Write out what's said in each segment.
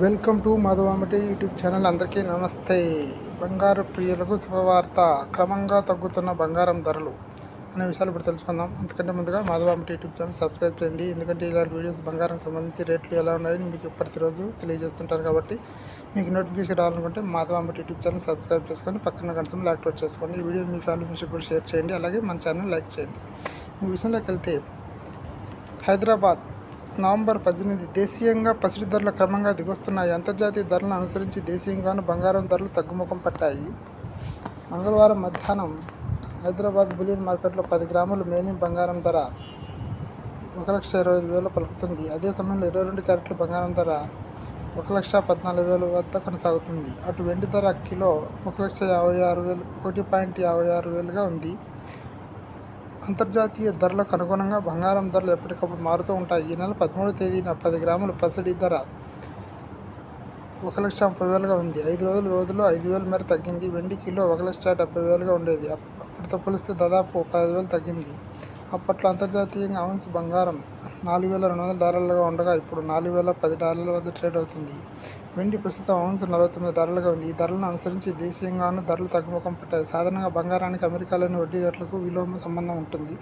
Welcome to Madhavamati YouTube channel. అందరికీ నమస్తే. బంగారు ప్రియులకు శుభవార్త. క్రమంగా తగ్గుతున్న బంగారం ధరలు అనే విషయాలు ఇప్పుడు తెలుసుకుందాం. అందుకంటే ముందుగా మాధవామటి యూట్యూబ్ ఛానల్ సబ్స్క్రైబ్ చేయండి. ఎందుకంటే ఇలాంటి వీడియోస్ బంగారం సంబంధించి రేట్లు ఎలా ఉన్నాయని మీకు ప్రతిరోజు తెలియజేస్తుంటారు కాబట్టి మీకు నోటిఫికేషన్ రావాలనుకుంటే మాధవామటి యూట్యూబ్ ఛానల్ సబ్స్క్రైబ్ చేసుకొని పక్కన కనసం యాక్టివేట్ చేసుకోండి. ఈ వీడియో మీ ఫ్యామిలీ ఫ్రెండ్స్ కూడా షేర్ చేయండి. అలాగే మన ఛానల్ లైక్ చేయండి. ఈ విషయంలోకి వెళ్తే హైదరాబాద్ నవంబర్ పద్దెనిమిది దేశీయంగా పసిడి ధరలు క్రమంగా దిగొస్తున్నాయి. అంతర్జాతీయ ధరలను అనుసరించి దేశీయంగాను బంగారం ధరలు తగ్గుముఖం పట్టాయి. మంగళవారం మధ్యాహ్నం హైదరాబాద్ బులియన్ మార్కెట్లో పది గ్రాములు మేలిం బంగారం ధర ఒక లక్ష ఇరవై ఐదు వేలు పలుకుతుంది. అదే సమయంలో ఇరవై రెండు క్యారెట్ల బంగారం ధర ఒక లక్ష పద్నాలుగు వేల వద్ద కొనసాగుతుంది. అటు వెండి ధర కిలో ఒక లక్ష యాభై ఆరు వేలు ఒకటి పాయింట్ యాభై ఆరు వేలుగా ఉంది. అంతర్జాతీయ ధరలకు అనుగుణంగా బంగారం ధరలు ఎప్పటికప్పుడు మారుతూ ఉంటాయి. ఈ నెల పదమూడవ తేదీన పది గ్రాముల పసిడి ధర ఒక లక్ష ముప్పై వేలుగా ఉంది. ఐదు రోజుల వ్యవధిలో ఐదు వేల మేర తగ్గింది. వెండి కిలో ఒక లక్ష డెబ్బై వేలుగా ఉండేది. అప్పటితో పోలిస్తే దాదాపు పదివేలు వేలు తగ్గింది. అప్పట్లో అంతర్జాతీయంగా ఔన్స్ బంగారం నాలుగు వేల రెండు వందల డాలర్లుగా ఉండగా ఇప్పుడు నాలుగు వేల పది డాలర్ల వద్ద ట్రేడ్ అవుతుంది. వెండి ప్రస్తుతం ఔన్స్ నలభై తొమ్మిది డాలర్లుగా ఉంది. ఈ ధరలను అనుసరించి దేశీయంగానూ ధరలు తగ్గుముఖం పట్టాయి. సాధారణంగా బంగారానికి అమెరికాలోని వడ్డీ రేట్లకు విలోమ సంబంధం ఉంటుంది.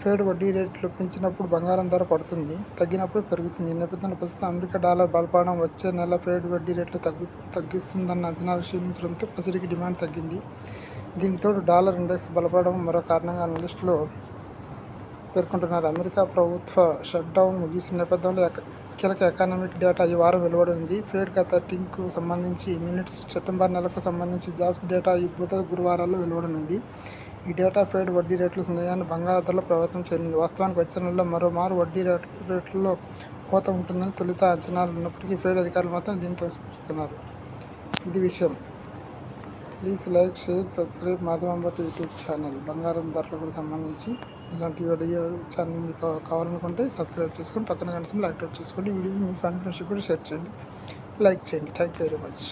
ఫెడ్ వడ్డీ రేట్లు పెంచినప్పుడు బంగారం ధర పడుతుంది. తగ్గినప్పుడు పెరుగుతుంది. ఈ నేపథ్యంలో ప్రస్తుతం అమెరికా డాలర్ బలపడడం వచ్చే నెల ఫెడ్ వడ్డీ రేట్లు తగ్గు తగ్గిస్తుందన్న అంచనాలు క్షీణించడంతో పసిడికి డిమాండ్ తగ్గింది. దీనితోడు డాలర్ ఇండెక్స్ బలపడడం మరో కారణంగా అనలిస్టులు పేర్కొంటున్నారు. అమెరికా ప్రభుత్వ షట్డౌన్ ముగిసిన నేపథ్యంలో కీలక ఎకనామిక్ డేటా ఈ వారం వెలువడింది. ఫెడ్ గత టింక్ సంబంధించి మినిట్స్ సెప్టెంబర్ నెలకు సంబంధించి జాబ్స్ డేటా ఈ బుధ గురువారాల్లో వెలువడనుంది. ఈ డేటా ఫెడ్ వడ్డీ రేట్ల సమయాన్ని బంగారు ధరలో ప్రభావితం చెందింది వాస్తవానికి వచ్చే నెలలో మరోమారు వడ్డీ రేట్ రేట్లలో కోత ఉంటుందని తొలుత అంచనాలు ఉన్నప్పటికీ ఫెడ్ అధికారులు మాత్రం దీన్ని తోసిపుస్తున్నారు ఇది విషయం. Please like share subscribe Madhavamba YouTube channel బంగారం ధరలకు సంబంధించి ఇలాంటి వీడియో ఛానల్ మీకు కావాలనుకుంటే సబ్స్క్రైబ్ చేసుకొని పక్కన కనీసం యాక్టివేట్ చేసుకోండి. వీడియో మీ ఫ్యామిలీ ఫ్రెండ్స్కి కూడా షేర్ చేయండి. లైక్ చేయండి. Thank you very much